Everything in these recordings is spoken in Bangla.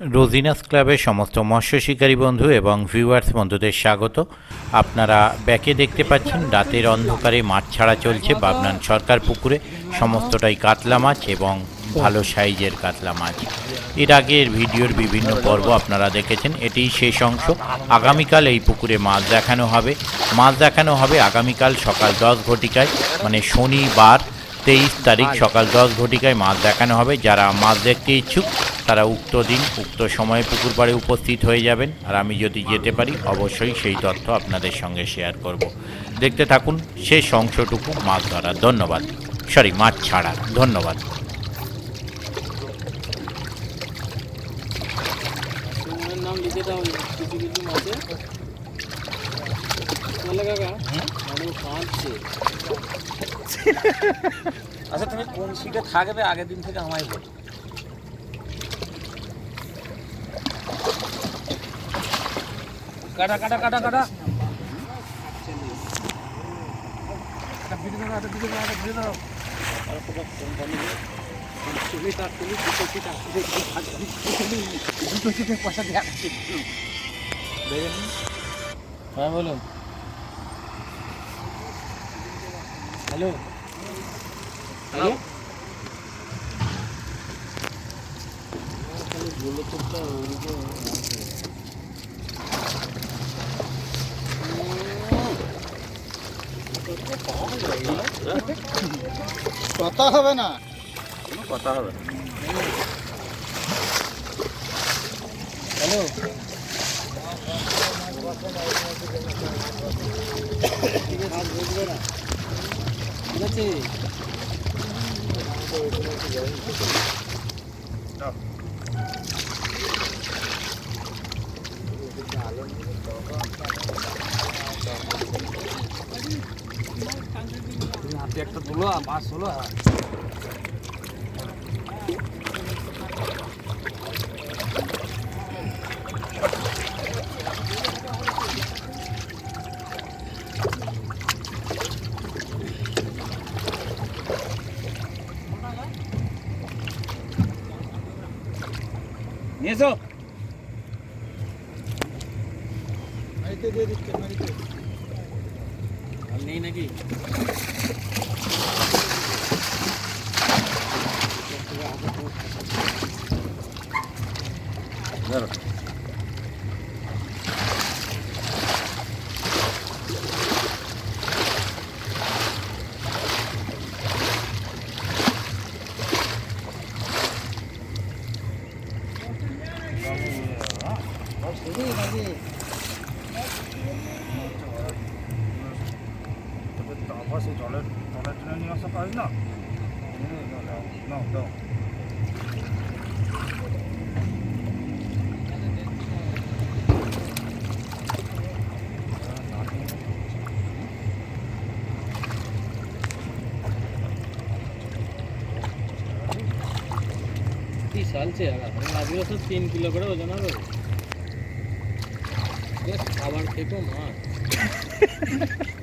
রোজিনাস ক্লাবের সমস্ত মৎস্য শিকারী বন্ধু এবং ভিউয়ার্স বন্ধুদের স্বাগত। আপনারা ব্যাকে দেখতে পাচ্ছেন, রাতের অন্ধকারে মাছ ছাড়া চলছে বাবনান সরকার পুকুরে। সমস্তটাই কাতলা মাছ এবং ভালো সাইজের কাতলা মাছ। এর আগের ভিডিওর বিভিন্ন পর্ব আপনারা দেখেছেন এটি শেষ অংশ। আগামীকাল এই পুকুরে মাছ দেখানো হবে। মাছ দেখানো হবে আগামীকাল সকাল দশ ঘটিকায় মানে শনিবার। তেইশ তারিখ সকাল দশ ঘটিকায় মাছ দেখানো হবে। যারা মাছ দেখতে ইচ্ছুক, তারা উক্ত দিন, উক্ত সময়ে পুকুর পাড়ে উপস্থিত হয়ে যাবেন। আর আমি যদি যেতে পারি, অবশ্যই সেই তথ্য আপনাদের সঙ্গে শেয়ার করব। দেখতে থাকুন শেষ অংশটুকু মাছ ধরার। ধন্যবাদ। সরি মাছ ছাড়ার। ধন্যবাদ। নাম লিখে দাও, কিছু কিছু মাছে তাহলে কাকা মানে ও কাঁদছে আচ্ছা তুমি কোন সিটে থাকবে আগের দিন থেকে আমায় বলো। কাটা কাটা কাটা কাটা। হ্যাঁ বলুন। হ্যালো? হ্যালো? কথা হবে না। কোনো কথা হবে না। হ্যালো? তুমি হাতে একটা তুলো আর নিয়ে এসো নেই নাকি? ধরো। আবার সেই জলের জলের ট্রেনে নিয়ে আসা পারি না? নাও দাও কি চালছে মাছগুলো সব তিন কিলো করে ওজন হবে? বেশ খাবার খেতো মাছ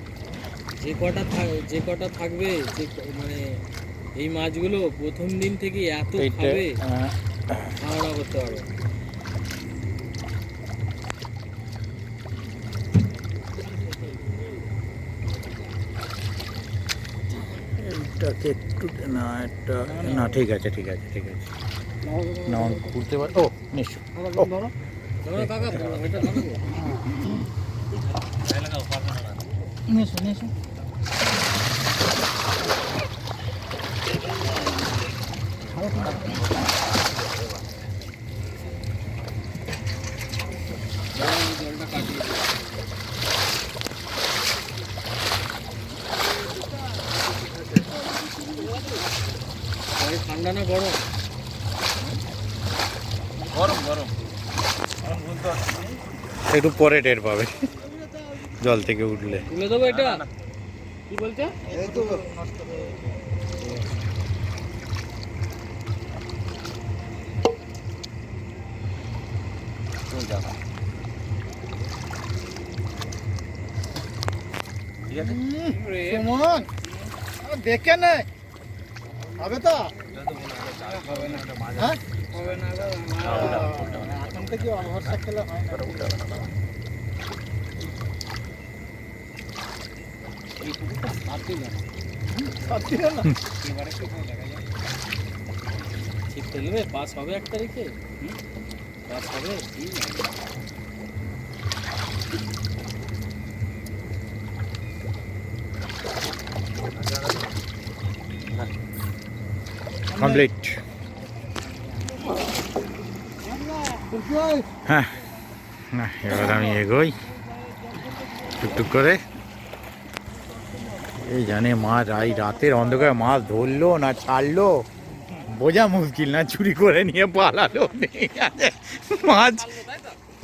যে কটা যে কটা থাকবে যে মানে এই মাছগুলো প্রথম দিন থেকে এত খাবে খাওয়া করতে পারবে। এটাকে একটু না এটা না ঠিক আছে ঠিক আছে ঠিক আছে। না ঘুরতে পার ও নিশ্চয়। তোমরা কাকা জলটা কাটিয়ে দিই। ভাই ঠান্ডা না গরম গরম গরম একটু পরে টের পাবে জল থেকে উঠলে তুলে দেবো এটা কি বলছে এই তো তুমি যাও ঠিক আছে সুমন আরে দেখে নে হবে তো এটা তো মনে হয় চাল হবে না এটা মাঝে হ্যাঁ হবে না গো, হবে না, ওটা থেকে ভরসা খেলে হয় এই পুকুরটা সাথে না এবারে কি দেখা যাক ছিপ ফেলবে পাস হবে এক তারিখে হ্যাঁ এবার আমি এগোই। টুকটুক করে। এই জানে মাছ এই রাতের অন্ধকারে মাছ ধরলো না ছাড়লো? বোঝা মুশকিল না চুরি করে নিয়ে পালালো মাছ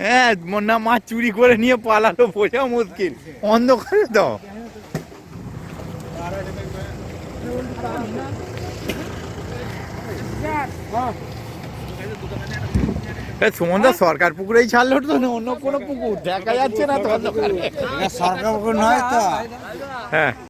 হ্যাঁ না মাছ চুরি করে নিয়ে পালালো বোঝা মুশকিল। অন্ধকারে তো সুমনদা সরকার পুকুরেই ছাড়লো তো না? অন্য কোনো পুকুর? দেখা যাচ্ছে না তো অন্ধকারে। সরকার নয় তো? হ্যাঁ।